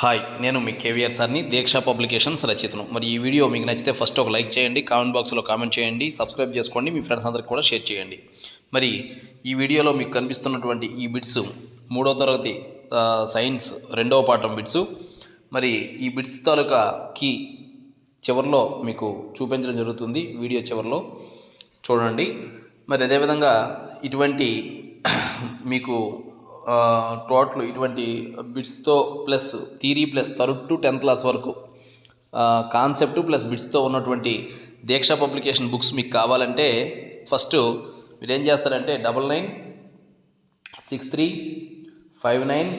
Hi నేను మీ కేవీఆర్ సార్ని దీక్ష publications రచితను మరి ఈ వీడియో మీకు నచ్చితే ఫస్ట్ ఒక లైక్ చేయండి కామెంట్ బాక్స్లో కామెంట్ చేయండి సబ్స్క్రైబ్ చేసుకోండి మీ ఫ్రెండ్స్ అందరికి కూడా షేర్ చేయండి. మరి ఈ వీడియోలో మీకు కనిపిస్తున్నటువంటి ఈ బిట్స్ మూడో తరగతి సైన్స్ రెండవ పాఠం బిట్స్. మరి ఈ బిట్స్ తాలూకా కీ చివరిలో మీకు చూపించడం జరుగుతుంది వీడియో చివరిలో చూడండి. మరి అదేవిధంగా ఇటువంటి మీకు టోటల్ ఇటువంటి బిట్స్తో plus theory plus third to tenth class వరకు కాన్సెప్ట్ ప్లస్ బిట్స్తో ఉన్నటువంటి దీక్ష పబ్లికేషన్ బుక్స్ మీకు కావాలంటే ఫస్ట్ మీరు ఏం చేస్తారంటే double nine six three five nine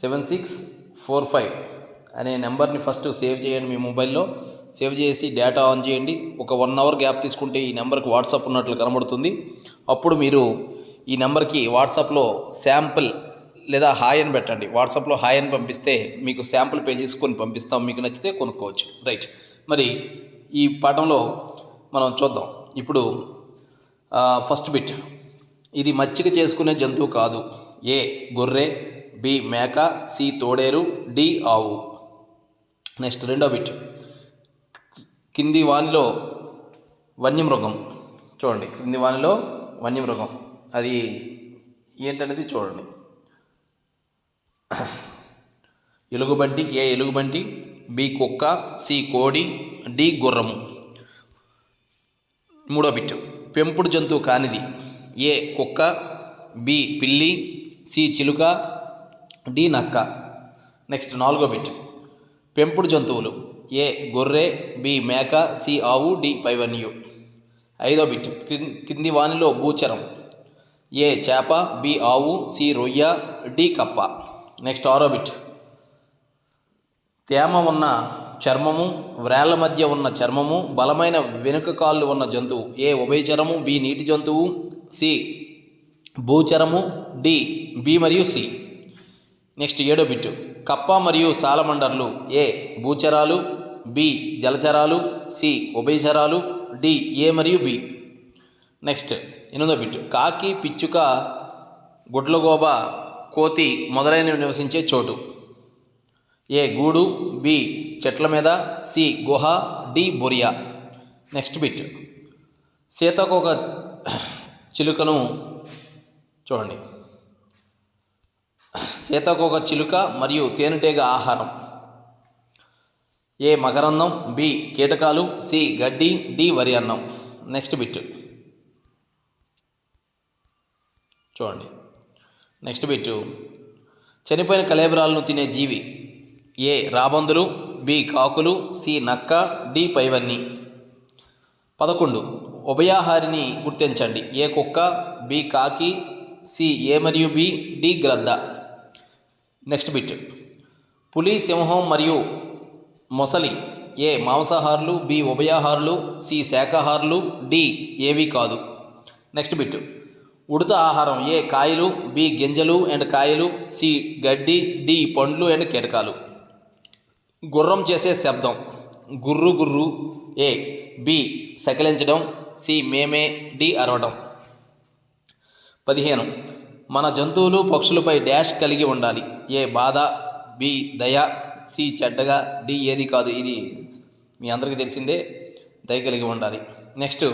seven six four five అనే నెంబర్ని ఫస్ట్ సేవ్ చేయండి మీ మొబైల్లో. సేవ్ చేసి డేటా ఆన్ చేయండి. ఒక వన్ అవర్ గ్యాప్ తీసుకుంటే ఈ నెంబర్కి వాట్సాప్ ఉన్నట్లు కనబడుతుంది. అప్పుడు మీరు ఈ నెంబర్కి వాట్సాప్లో శాంపుల్ లేదా హాయ్ అని పెట్టండి. వాట్సాప్లో హాయ్ అని పంపిస్తే మీకు శాంపుల్ పేజెస్ చేసుకొని పంపిస్తాం. మీకు నచ్చితే కొనుక్కోవచ్చు. రైట్. మరి ఈ పాఠంలో మనం చూద్దాం. ఇప్పుడు ఫస్ట్ బిట్. ఇది మచ్చిక చేసుకునే జంతువు కాదు. ఏ గొర్రె బి మేక సి తోడేరు డి ఆవు. నెక్స్ట్ రెండో బిట్. కింది వానిలో వన్యమృగం. చూడండి. కింది వానిలో వన్యమృగం. అది ఏంటనేది చూడండి. ఎలుగుబంటి ఏ ఎలుగుబంటి? బి కుక్క సి కోడి డి గుర్రము. మూడో బిట్ పెంపుడు జంతువు కానిది. ఏ కుక్క బి పిల్లి సి చిలుక డి నక్క. నెక్స్ట్ నాలుగో బిట్ పెంపుడు జంతువులు. ఏ గొర్రె బి మేక సి ఆవు డి పైవన్యు. ఐదో బిట్ కింది వానిలో భూచరం. ఏ చేప బి ఆవు సి రొయ్య డి కప్ప. నెక్స్ట్ ఆరో బిట్ తేమ ఉన్న చర్మము వ్రేళ్ళ మధ్య ఉన్న చర్మము బలమైన వెనుక కాళ్ళు ఉన్న జంతువు. ఏ ఉభయచరము బి నీటి జంతువు సి భూచరము డి బి మరియు సి. నెక్స్ట్ ఏడో బిట్టు కప్ప మరియు సాలమండర్లు. ఏ భూచరాలు బి జలచరాలు సి ఉభయచరాలు డి ఏ మరియు బి. నెక్స్ట్ ఎనిమిదో బిట్. కాకి పిచ్చుక గుడ్లగోబ కోతి మొదలైనవి నివసించే చోటు. ఏ గూడు బి చెట్ల మీద సి గుహ డి బొరియా. నెక్స్ట్ బిట్ సీతాకోక చిలుకను చూడండి. సీతాకోక చిలుక మరియు తేనెటీగ ఆహారం. ఏ మకరందం బి కీటకాలు సి గడ్డి డి వరి అన్నం. నెక్స్ట్ బిట్ చూడండి. నెక్స్ట్ బిట్ చనిపోయిన కలేబరాలను తినే జీవి. ఏ రాబందులు బి కాకులు సి నక్క డి పైవన్ని. పదకొండు. ఉభయాహారిని గుర్తించండి. ఏ కుక్క బి కాకి సి ఏ మరియు బి డి గ్రద్ద. నెక్స్ట్ బిట్ పులి సింహం మరియు మొసలి. ఏ మాంసాహారులు బి ఉభయాహారులు సి శాకాహారులు డి ఏవి కాదు. నెక్స్ట్ బిట్ ఉడత ఆహారం ఏ కాయలు బి గింజలు అండ్ కాయలు సి గడ్డి డి పండ్లు అండ్ కీటకాలు. గుర్రం చేసే శబ్దం. గుర్రు గుర్రు ఏ బి సకిలించడం సి మేమే డి అరవడం. పదిహేను మన జంతువులు పక్షులపై డాష్ కలిగి ఉండాలి. ఏ బాధ బి దయ సి చెడ్డగా డి ఏది కాదు ఇది మీ అందరికీ తెలిసిందే దయ కలిగి ఉండాలి. నెక్స్ట్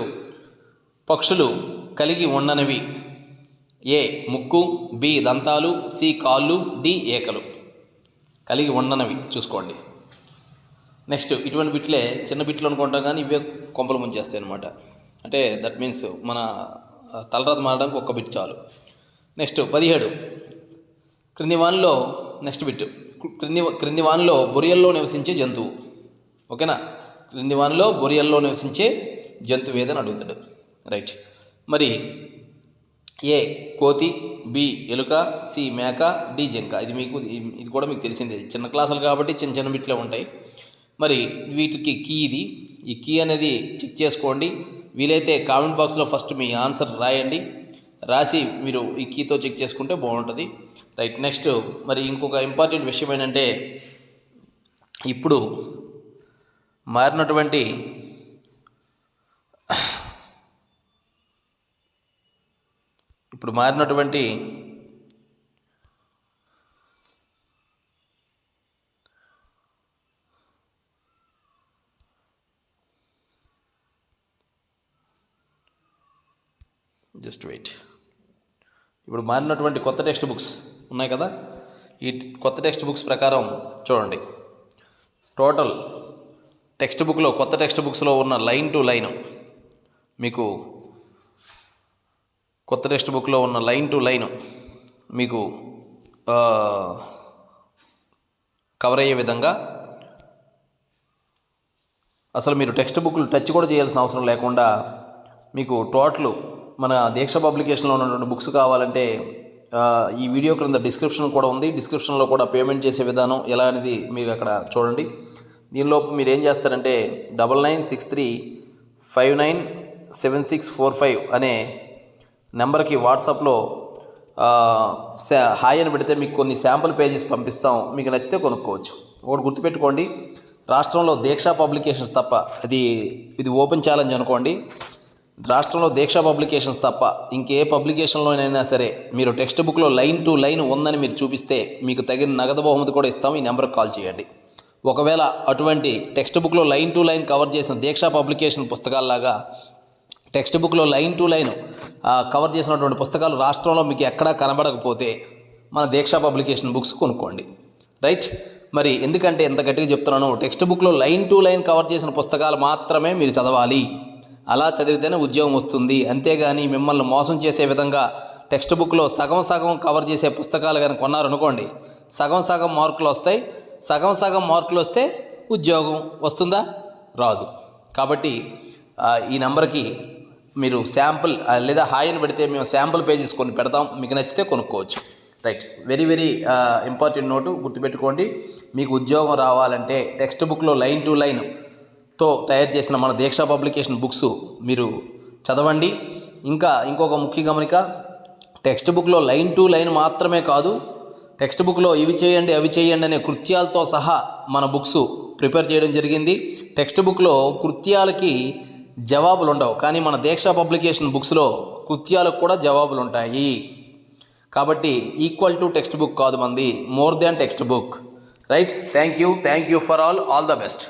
పక్షులు కలిగి ఉండనివి ఏ ముక్కు బి దంతాలు సి కాళ్ళు డి ఏకలు. కలిగి ఉండనవి చూసుకోండి. నెక్స్ట్ ఇటువంటి బిట్లే చిన్న బిట్లు అనుకుంటాం కానీ ఇవే కొంపలు ముంచేస్తాయి అనమాట అంటే దట్ మీన్స్ మన తలరాత మారడానికి ఒక్క బిట్ చాలు. నెక్స్ట్ పదిహేడు. క్రింది వానిలో నెక్స్ట్ బిట్. క్రింది క్రింది వానిలో బొరియల్లో నివసించే జంతువు. ఓకేనా? క్రింది వానిలో బొరియల్లో నివసించే జంతువు ఏదని అడుగుతాడు. రైట్. మరి ఏ కోతి బి ఎలుక సి మేక డి జింక. ఇది మీకు ఇది కూడా మీకు తెలిసిందే. చిన్న క్లాసులు కాబట్టి చిన్న చిన్న బిట్లే ఉంటాయి. మరి వీటికి కీ ఇది. ఈ కీ అనేది చెక్ చేసుకోండి. వీలైతే కామెంట్ బాక్స్లో ఫస్ట్ మీ ఆన్సర్ రాయండి. రాసి మీరు ఈ కీతో చెక్ చేసుకుంటే బాగుంటుంది. రైట్ నెక్స్ట్ మరి ఇంకొక ఇంపార్టెంట్ విషయం ఏంటంటే ఇప్పుడు మారినటువంటి ఇప్పుడు మారినటువంటి జస్ట్ వెయిట్. ఇప్పుడు మారినటువంటి కొత్త టెక్స్ట్ బుక్స్ ఉన్నాయి కదా? ఈ కొత్త టెక్స్ట్ బుక్స్ ప్రకారం చూడండి. టోటల్ టెక్స్ట్ బుక్లో కొత్త టెక్స్ట్ బుక్స్లో ఉన్న లైన్ టు లైన్ మీకు కొత్త టెక్స్ట్ బుక్లో ఉన్న లైన్ టు లైన్ మీకు కవర్ అయ్యే విధంగా అసలు మీరు టెక్స్ట్ బుక్లు టచ్ కూడా చేయాల్సిన అవసరం లేకుండా మీకు టోటల్ మన దీక్ష పబ్లికేషన్లో ఉన్నటువంటి బుక్స్ కావాలంటే ఈ వీడియో క్రింద డిస్క్రిప్షన్ కూడా ఉంది. డిస్క్రిప్షన్లో కూడా పేమెంట్ చేసే విధానం ఎలా అనేది మీరు అక్కడ చూడండి. దీనిలోపు మీరు ఏం చేస్తారంటే double nine six three five nine seven six four five అనే నెంబర్కి వాట్సాప్లో హాయ్ అని పెడితే మీకు కొన్ని శాంపుల్ పేజెస్ పంపిస్తాం. మీకు నచ్చితే కొనుక్కోవచ్చు. ఒకటి గుర్తుపెట్టుకోండి. రాష్ట్రంలో దీక్షా పబ్లికేషన్స్ తప్ప అది ఇది ఓపెన్ ఛాలెంజ్ అనుకోండి. రాష్ట్రంలో దీక్షా పబ్లికేషన్స్ తప్ప ఇంకే పబ్లికేషన్లోనైనా సరే మీరు టెక్స్ట్ బుక్లో లైన్ టు లైన్ ఉందని మీరు చూపిస్తే మీకు తగిన నగదు బహుమతి కూడా ఇస్తాం. ఈ నెంబర్కి కాల్ చేయండి. ఒకవేళ అటువంటి టెక్స్ట్ బుక్లో లైన్ టు లైన్ కవర్ చేసిన దీక్షా పబ్లికేషన్ పుస్తకాల్లాగా టెక్స్ట్ బుక్లో లైన్ టు లైన్ కవర్ చేసినటువంటి పుస్తకాలు రాష్ట్రంలో మీకు ఎక్కడా కనబడకపోతే మన దీక్ష పబ్లికేషన్ బుక్స్ కొనుక్కోండి. రైట్ మరి ఎందుకంటే ఎంత గట్టిగా చెప్తున్నాను టెక్స్ట్ బుక్లో లైన్ టు లైన్ కవర్ చేసిన పుస్తకాలు మాత్రమే మీరు చదవాలి. అలా చదివితేనే ఉద్యోగం వస్తుంది. అంతేగాని మిమ్మల్ని మోసం చేసే విధంగా టెక్స్ట్ బుక్లో సగం సగం కవర్ చేసే పుస్తకాలు కనుక కొన్నారనుకోండి సగం సగం మార్కులు వస్తాయి. సగం సగం మార్కులు వస్తే ఉద్యోగం వస్తుందా? రాదు. కాబట్టి ఈ నెంబర్కి మీరు శాంపుల్ లేదా హాయిని అని పెడితే మేము శాంపుల్ పేజెస్ కొన్ని పెడతాం. మీకు నచ్చితే కొనుక్కోవచ్చు. Right. Very very important note గుర్తుపెట్టుకోండి. మీకు ఉద్యోగం రావాలంటే టెక్స్ట్ బుక్లో లైన్ టు లైన్తో తయారు చేసిన మన దీక్షా పబ్లికేషన్ బుక్స్ మీరు చదవండి. ఇంకా ఇంకొక ముఖ్య గమనిక టెక్స్ట్ బుక్లో లైన్ టు లైన్ మాత్రమే కాదు టెక్స్ట్ బుక్లో ఇవి చేయండి అవి చేయండి అనే కృత్యాలతో సహా మన బుక్స్ ప్రిపేర్ చేయడం జరిగింది. టెక్స్ట్ బుక్లో కృత్యాలకి జవాబులు ఉండవు కానీ మన దీక్ష పబ్లికేషన్ బుక్స్లో కృత్యాలకు కూడా జవాబులు ఉంటాయి కాబట్టి ఈక్వల్ టు టెక్స్ట్ బుక్ కాదు మంది more than textbook. Right? Thank you thank you for all. All the best.